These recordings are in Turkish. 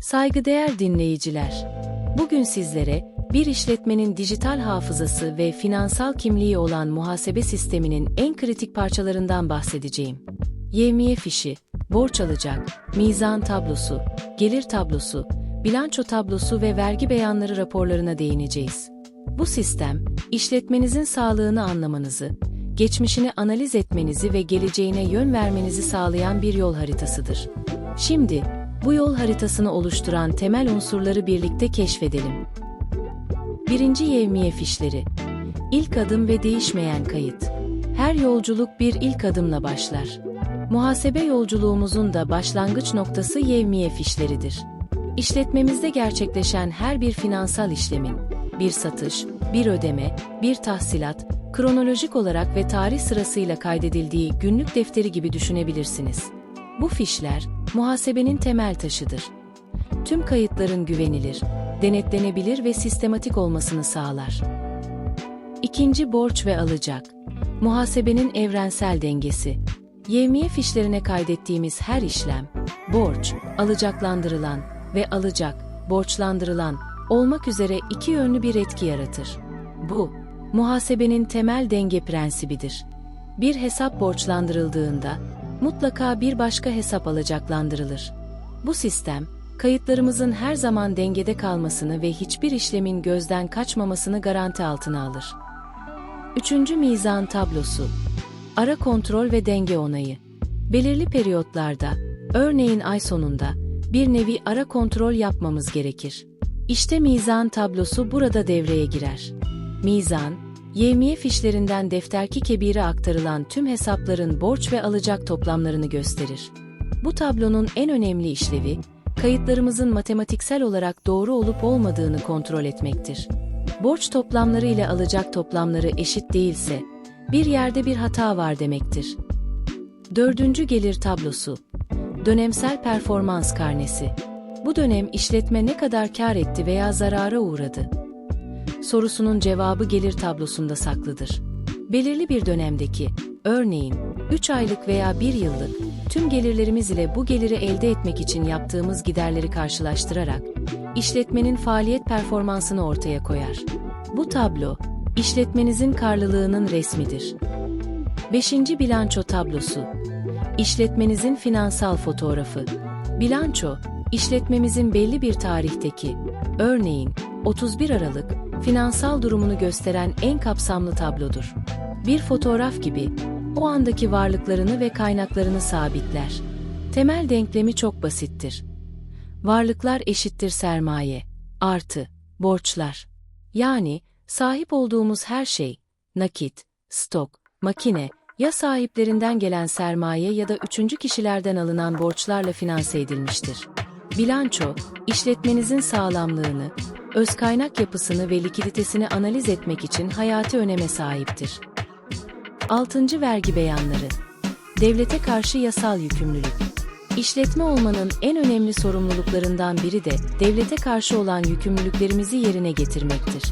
Saygıdeğer dinleyiciler, bugün sizlere bir işletmenin dijital hafızası ve finansal kimliği olan muhasebe sisteminin en kritik parçalarından bahsedeceğim. Yevmiye fişi, borç alacak, mizan tablosu, gelir tablosu, bilanço tablosu ve vergi beyanları raporlarına değineceğiz. Bu sistem, işletmenizin sağlığını anlamanızı, geçmişini analiz etmenizi ve geleceğine yön vermenizi sağlayan bir yol haritasıdır. Şimdi, bu yol haritasını oluşturan temel unsurları birlikte keşfedelim. Birinci yevmiye fişleri. İlk adım ve değişmeyen kayıt. Her yolculuk bir ilk adımla başlar. Muhasebe yolculuğumuzun da başlangıç noktası yevmiye fişleridir. İşletmemizde gerçekleşen her bir finansal işlemin, bir satış, bir ödeme, bir tahsilat, kronolojik olarak ve tarih sırasıyla kaydedildiği günlük defteri gibi düşünebilirsiniz. Bu fişler, muhasebenin temel taşıdır. Tüm kayıtların güvenilir, denetlenebilir ve sistematik olmasını sağlar. İkinci borç ve alacak. Muhasebenin evrensel dengesi. Yevmiye fişlerine kaydettiğimiz her işlem, borç, alacaklandırılan ve alacak, borçlandırılan olmak üzere iki yönlü bir etki yaratır. Bu, muhasebenin temel denge prensibidir. Bir hesap borçlandırıldığında, mutlaka bir başka hesap alacaklandırılır. Bu sistem, kayıtlarımızın her zaman dengede kalmasını ve hiçbir işlemin gözden kaçmamasını garanti altına alır. Üçüncü mizan tablosu. Ara kontrol ve denge onayı. Belirli periyotlarda, örneğin ay sonunda, bir nevi ara kontrol yapmamız gerekir. İşte mizan tablosu burada devreye girer. Mizan, yevmiye fişlerinden defterki kebire aktarılan tüm hesapların borç ve alacak toplamlarını gösterir. Bu tablonun en önemli işlevi, kayıtlarımızın matematiksel olarak doğru olup olmadığını kontrol etmektir. Borç toplamları ile alacak toplamları eşit değilse, bir yerde bir hata var demektir. Dördüncü gelir tablosu. Dönemsel performans karnesi. Bu dönem işletme ne kadar kar etti veya zarara uğradı? Sorusunun cevabı gelir tablosunda saklıdır. Belirli bir dönemdeki, örneğin 3 aylık veya 1 yıllık, tüm gelirlerimiz ile bu geliri elde etmek için yaptığımız giderleri karşılaştırarak, işletmenin faaliyet performansını ortaya koyar. Bu tablo, işletmenizin karlılığının resmidir. 5. Bilanço tablosu. İşletmenizin finansal fotoğrafı. Bilanço, işletmemizin belli bir tarihteki, örneğin 31 Aralık, finansal durumunu gösteren en kapsamlı tablodur. Bir fotoğraf gibi, o andaki varlıklarını ve kaynaklarını sabitler. Temel denklemi çok basittir. Varlıklar eşittir sermaye, artı, borçlar. Yani, sahip olduğumuz her şey, nakit, stok, makine, ya sahiplerinden gelen sermaye ya da üçüncü kişilerden alınan borçlarla finanse edilmiştir. Bilanço, işletmenizin sağlamlığını, öz kaynak yapısını ve likiditesini analiz etmek için hayati öneme sahiptir. 6. Vergi beyanları. Devlete karşı yasal yükümlülük. İşletme olmanın en önemli sorumluluklarından biri de devlete karşı olan yükümlülüklerimizi yerine getirmektir.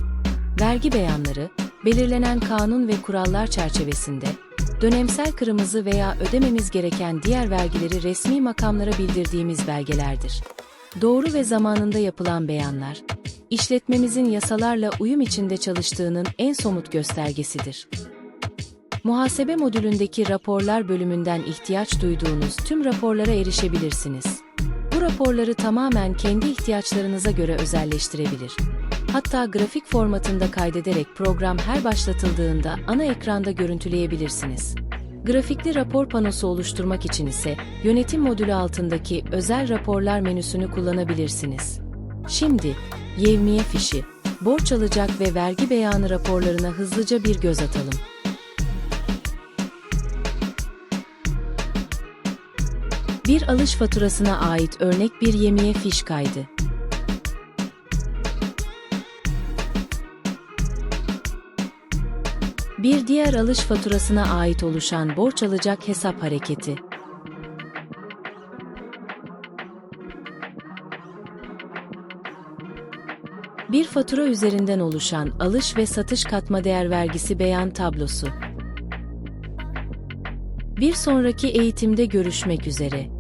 Vergi beyanları, belirlenen kanun ve kurallar çerçevesinde dönemsel kırmızı veya ödememiz gereken diğer vergileri resmi makamlara bildirdiğimiz belgelerdir. Doğru ve zamanında yapılan beyanlar, işletmemizin yasalarla uyum içinde çalıştığının en somut göstergesidir. Muhasebe modülündeki raporlar bölümünden ihtiyaç duyduğunuz tüm raporlara erişebilirsiniz. Bu raporları tamamen kendi ihtiyaçlarınıza göre özelleştirebilir. Hatta grafik formatında kaydederek program her başlatıldığında ana ekranda görüntüleyebilirsiniz. Grafikli rapor panosu oluşturmak için ise yönetim modülü altındaki özel raporlar menüsünü kullanabilirsiniz. Şimdi yevmiye fişi, borç alacak ve vergi beyanı raporlarına hızlıca bir göz atalım. Bir alış faturasına ait örnek bir yemiye fiş kaydı. Bir diğer alış faturasına ait oluşan borç alacak hesap hareketi. Bir fatura üzerinden oluşan alış ve satış katma değer vergisi beyan tablosu. Bir sonraki eğitimde görüşmek üzere.